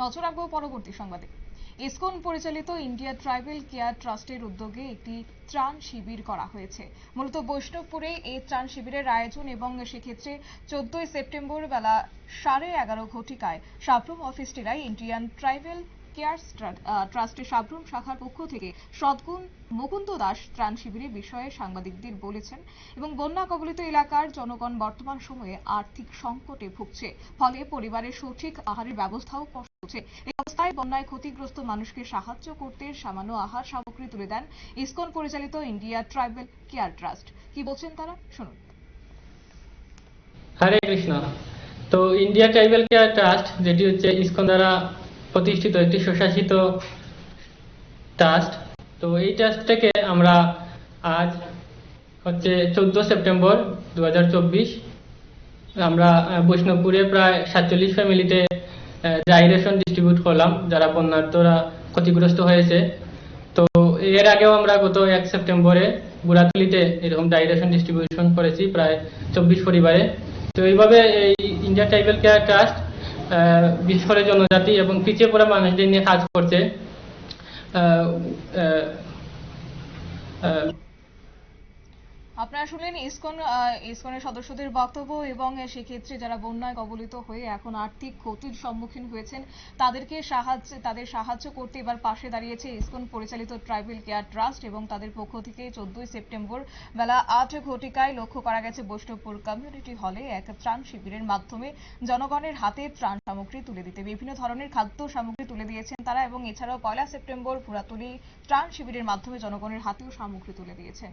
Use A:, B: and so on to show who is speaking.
A: নজর রাখব পরবর্তী সংবাদে। ইসকন পরিচালিত ইন্ডিয়া ট্রাইবেল কেয়ার ট্রাস্টের উদ্যোগে একটি ত্রাণ শিবির করা হয়েছে। মূলত বৈষ্ণবপুরে এই ত্রাণ শিবিরের আয়োজন এবং সেক্ষেত্রে চোদ্দই সেপ্টেম্বর বেলা সাড়ে এগারো ঘটিকায় সাবরুম অফিস টিলায় ইন্ডিয়ান ট্রাইবেল কেয়ার ট্রাস্টের সাবরুম শাখার পক্ষ থেকে সদ্গুণ মুকুন্দ দাস ত্রাণ শিবিরের বিষয়ে সাংবাদিকদের বলেছেন এবং বন্যা কবলিত এলাকার জনগণ বর্তমান সময়ে আর্থিক সংকটে ভুগছে। ফলে পরিবারের সঠিক আহারের ব্যবস্থাও কষ্ট হচ্ছে এই অবস্থায় বন্যায় ক্ষতিগ্রস্ত মানুষকে সাহায্য করতে সামান্য আহার সামগ্রী তুলে দেন ইসকন পরিচালিত ইন্ডিয়া ট্রাইবেল কেয়ার ট্রাস্ট। কি বলছেন তারা? শুনুন।
B: হরে কৃষ্ণ। তো ইন্ডিয়া ট্রাইবেল কেয়ার ট্রাস্ট, যেটি হচ্ছে ইসকন দ্বারা প্রতিষ্ঠিত, একটি স্বশাসিত ট্রাস্ট তো এই ট্রাস্ট থেকে আমরা আজ হচ্ছে চোদ্দ সেপ্টেম্বর দু হাজার চব্বিশ, আমরা বৈষ্ণবপুরে প্রায় সাতচল্লিশ ফ্যামিলিতে ড্রাই রেশন ডিস্ট্রিবিউট করলাম, যারা বন্যার্থরা ক্ষতিগ্রস্ত হয়েছে। তো এর আগেও আমরা গত এক সেপ্টেম্বরে বুড়াতলিতে এরকম ডাইরেশন ডিস্ট্রিবিউশন করেছি প্রায় চব্বিশ পরিবারে। তো এইভাবে এই ইন্ডিয়া ট্রাইবেল কেয়ার ট্রাস্ট বিশেষ করে জনজাতি এবং পিছিয়ে পড়া মানুষদের নিয়ে কাজ করছে। আহ, আহ,
A: আপনারা শুনলেন ইসকন ইসকনের সদস্যদের বক্তব্য এবং সেক্ষেত্রে যারা বন্যায় কবলিত হয়ে এখন আর্থিক ক্ষতির সম্মুখীন হয়েছেন, তাদেরকে সাহায্য, তাদের সাহায্য করতে এবার পাশে দাঁড়িয়েছে ইসকন পরিচালিত ট্রাইবেল কেয়ার ট্রাস্ট এবং তাদের পক্ষ থেকে চোদ্দই সেপ্টেম্বর বেলা আট ঘটিকায় লক্ষ্য করা গেছে বৈষ্ণবপুর কমিউনিটি হলে এক ত্রাণ শিবিরের মাধ্যমে জনগণের হাতে ত্রাণ সামগ্রী তুলে দিতে। বিভিন্ন ধরনের খাদ্য সামগ্রী তুলে দিয়েছেন তারা এবং এছাড়াও পয়লা সেপ্টেম্বর পুরাতলি ত্রাণ শিবিরের মাধ্যমে জনগণের হাতেও সামগ্রী তুলে দিয়েছেন।